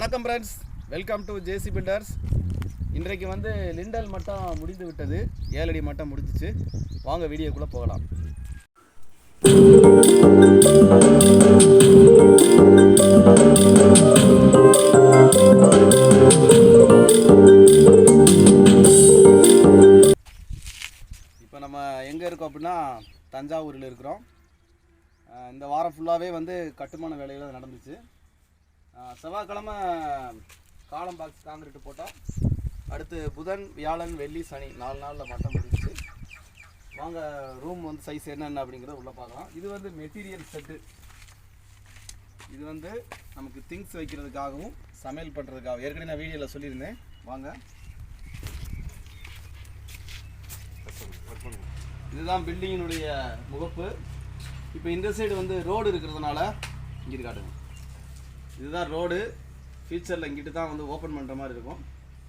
வணக்கம் friends welcome to JC builders இன்றைக்கு வந்து லிண்டல் மட்டம் முடிந்து விட்டது. ஏழடி மட்டம் முடிஞ்சிச்சு. வாங்க வீடியோக்குள்ளே போகலாம். இப்போ நம்ம எங்கே இருக்கோம் அப்படின்னா தஞ்சாவூரில் இருக்கிறோம். இந்த வாரம் ஃபுல்லாகவே வந்து கட்டுமான வேலைகள் நடந்துச்சு. செவ்வாய்க்கிழமை காலம் பாக்ஸ் காங்கிரீட் போட்டோம். அடுத்து புதன் வியாழன் வெள்ளி சனி நாலு நாளில் மட்டம் முடிஞ்சுச்சு. வாங்க ரூம் வந்து சைஸ் என்னென்ன அப்படிங்கிறத உள்ளே பார்க்கலாம். இது வந்து மெட்டீரியல் செட்டு இது வந்து நமக்கு திங்ஸ் வைக்கிறதுக்காகவும் சமையல் பண்ணுறதுக்காகவும் ஏற்கனவே நான் வீடியோவில் சொல்லியிருந்தேன். வாங்க. இதுதான் பில்டிங்கினுடைய முகப்பு. இப்போ இந்த சைடு வந்து ரோடு இருக்கிறதுனால இங்கே காட்டுங்க. இதுதான் ரோடு. ஃபியூச்சரில் இங்கிட்டு தான் வந்து ஓப்பன் பண்ணுற மாதிரி இருக்கும்.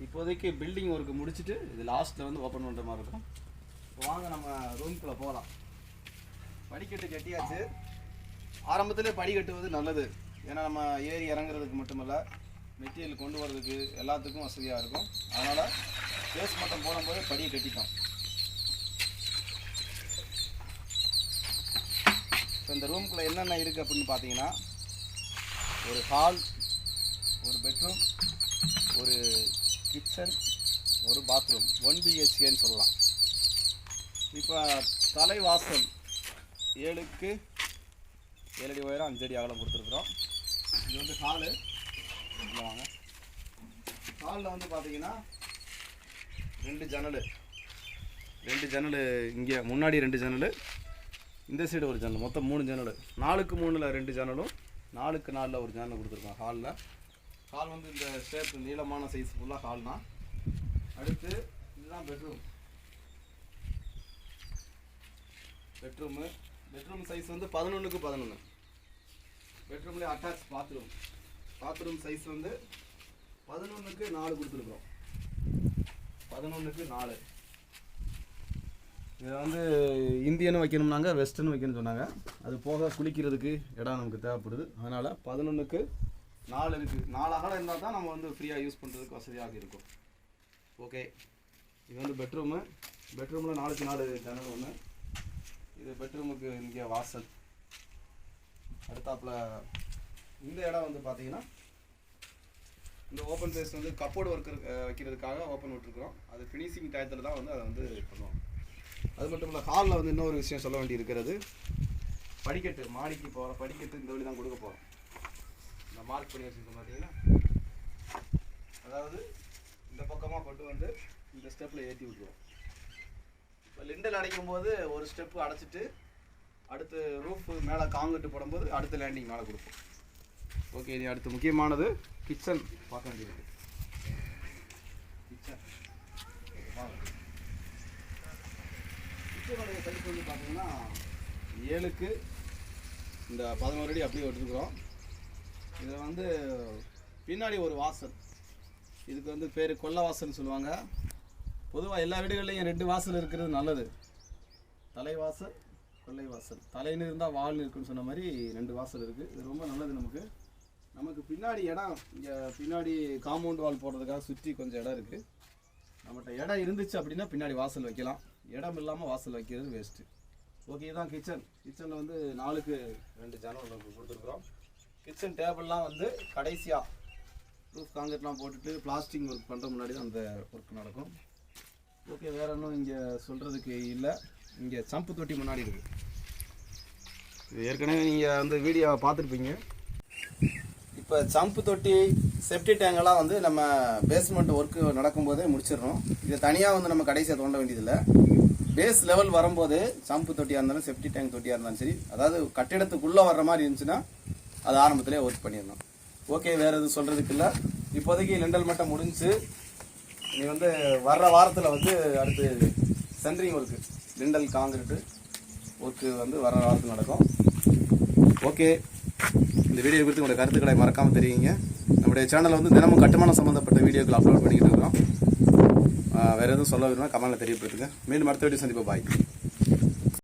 இப்போதைக்கு பில்டிங் ஒர்க்கு முடிச்சுட்டு இது லாஸ்ட்டில் வந்து ஓப்பன் பண்ணுற மாதிரி இருக்கும். இப்போ வாங்க நம்ம ரூம்குள்ளே போகலாம் படிக்கட்டு கட்டியாச்சு. ஆரம்பத்திலே படி கட்டுவது நல்லது. ஏன்னா நம்ம ஏறி இறங்குறதுக்கு மட்டுமல்ல மெட்டீரியல் கொண்டு வர்றதுக்கு எல்லாத்துக்கும் வசதியாக இருக்கும். அதனால் பேஸ் மட்டும் போடும்போது படியை கட்டிட்டோம் இப்போ இந்த ரூம்குள்ளே என்னென்ன இருக்குது அப்படின்னு பார்த்தீங்கன்னா ஒரு ஹால் ஒரு பெட்ரூம் ஒரு கிச்சன் ஒரு பாத்ரூம் ஒன் பிஹெச்கேன்னு சொல்லலாம். இப்போ தலைவாசல் ஏழுக்கு ஏழடி உயரம் அஞ்சடி அகலம் கொடுத்துருக்குறோம். இது வந்து ஹாலு வாங்க. ஹாலில் வந்து பார்த்தீங்கன்னா ரெண்டு ஜன்னல். ரெண்டு ஜன்னல் இங்கே முன்னாடி ரெண்டு ஜன்னல் இந்த சைடு ஒரு ஜன்னல். மொத்தம் மூணு ஜன்னல். நாலுக்கு மூணில் ரெண்டு ஜன்னலும் நாலுக்கு நாலில் ஒரு ஜன்னல் கொடுத்துருக்கோம் ஹாலில் ஹால் வந்து இந்த ஷேப் நீளமான சைஸ் ஃபுல்லாக ஹால் தான் அடுத்து இதுதான் பெட்ரூம் பெட்ரூமு பெட்ரூம் சைஸ் வந்து பதினொன்றுக்கு பதினொன்று பெட்ரூம்லேயே அட்டாச் பாத்ரூம் பாத்ரூம் சைஸ் வந்து பதினொன்றுக்கு நாலு கொடுத்துருக்குறோம். பதினொன்றுக்கு நாலு. இதை வந்து இந்தியன்னு வைக்கணும்னாங்க வெஸ்டர்ன் வைக்கணும்னு சொன்னாங்க. அது போக குளிக்கிறதுக்கு இடம் நமக்கு தேவைப்படுது. அதனால் பதினொன்றுக்கு நாலு இருக்குது நாலு அகலம் இருந்தால் தான் நம்ம வந்து ஃப்ரீயாக யூஸ் பண்ணுறதுக்கு வசதியாக இருக்கும். ஓகே இது வந்து பெட்ரூமு பெட்ரூமில் நாலுக்கு நாலு ஜன்னல் ஒன்று இது பெட்ரூமுக்கு இங்கே வாசல். அடுத்தாப்புல இந்த இடம் வந்து பார்த்தீங்கன்னா இந்த ஓப்பன் ஸ்பேஸ் வந்து கப்போர்டு ஒர்க் வைக்கிறதுக்காக ஓப்பன் விட்டுருக்குறோம். அது ஃபினிஷிங் டயத்தில் தான் வந்து அதை வந்து பண்ணுவோம். அது மட்டும் இல்லை ஹாலில் வந்து இன்னொரு விஷயம் சொல்ல வேண்டி இருக்கிறது. படிக்கட்டு மாடிக்கு போகிற படிக்கட்டு இந்த வழி தான் கொடுக்க போகிறோம் இந்த மார்க் பண்ணி வச்சுருக்கோம் பார்த்தீங்கன்னா அதாவது இந்த பக்கமாக கொண்டு வந்து இந்த ஸ்டெப்பில் ஏற்றி விட்டுருவோம். இப்போ லிண்டல் அடைக்கும் போது ஒரு ஸ்டெப்பு அடைச்சிட்டு அடுத்து ரூஃப் மேலே காங்கிட்டு போடும்போது அடுத்த லேண்டிங் மேலே கொடுப்போம். ஓகே இது அடுத்து முக்கியமானது கிச்சன் பார்க்க வேண்டியது கிச்சன் கிச்சனுடைய சைஸ் வந்து பார்த்தீங்கன்னா ஏழுக்கு இந்த பதினோரு அடி அப்படியே எடுத்துக்கிறோம். இதில் வந்து பின்னாடி ஒரு வாசல். இதுக்கு வந்து பேர் கொல்லை வாசல்னு சொல்லுவாங்க. பொதுவாக எல்லா வீடுகள்லையும் ரெண்டு வாசல் இருக்கிறது நல்லது. தலைவாசல் கொல்லை வாசல் தலைன்னு இருந்தால் வால்னு இருக்குன்னு சொன்ன மாதிரி ரெண்டு வாசல் இருக்குது இது ரொம்ப நல்லது நமக்கு. நமக்கு பின்னாடி இடம் இங்கே பின்னாடி காம்பவுண்ட் வால் போடுறதுக்காக சுற்றி கொஞ்சம் இடம் இருக்குது நம்மகிட்ட இடம் இருந்துச்சு அப்படின்னா பின்னாடி வாசல் வைக்கலாம். இடம் இல்லாமல் வாசல் வைக்கிறது வேஸ்ட்டு ஓகே இதுதான் கிச்சன் கிச்சனில் வந்து நாலுக்கு ரெண்டு ஜன்னல் நமக்கு கொடுத்துருக்குறோம். கிச்சன் டேபிள்லாம் வந்து கடைசியாக ப்ரூஃப் காங்கிரட்லாம் போட்டுட்டு பிளாஸ்டிக் ஒர்க் பண்ணுற முன்னாடி தான் அந்த ஒர்க் நடக்கும். ஓகே வேறு ஒன்றும் இங்கே சொல்கிறதுக்கு இல்லை. இங்கே சம்பு தொட்டி முன்னாடி இருக்குது இது ஏற்கனவே நீங்கள் வந்து வீடியோவை பார்த்துருப்பீங்க. இப்போ சம்பு தொட்டி செப்டி டேங்கெல்லாம் வந்து நம்ம பேஸ்மெண்ட் ஒர்க்கு நடக்கும்போதே முடிச்சிடுறோம் இதை தனியாக வந்து நம்ம கடைசியாக தோண்ட வேண்டியதில்லை. பேஸ் லெவல் வரும்போது சம்பு தொட்டியாக இருந்தாலும் செப்டி டேங்க் தொட்டியாக இருந்தாலும் சரி அதாவது கட்டிடத்துக்குள்ளே வர்ற மாதிரி இருந்துச்சுன்னா அது ஆரம்பத்திலே ஒர்க் பண்ணிடணும். ஓகே வேறு எதுவும் சொல்கிறதுக்கு இல்லை. இப்போதைக்கு லெண்டல் மட்டம் முடிஞ்சு நீ வந்து வர்ற வாரத்தில் வந்து அடுத்து centring work lintel concrete work வந்து வர்ற வாரத்தில் நடக்கும். ஓகே இந்த வீடியோ குறித்து உங்களுடைய கருத்துக்களை மறக்காமல் தெரியுங்க நம்முடைய சேனலில் வந்து தினமும் கட்டுமானம் சம்மந்தப்பட்ட வீடியோக்கள் அப்லோட் பண்ணிக்கிட்டு இருக்கிறோம் வேறு எதுவும் சொல்ல விரும்பினா கமெண்ட்டில் தெரியப்படுத்துங்க மீண்டும் அடுத்த வீடியோ சந்திப்போம். பாய்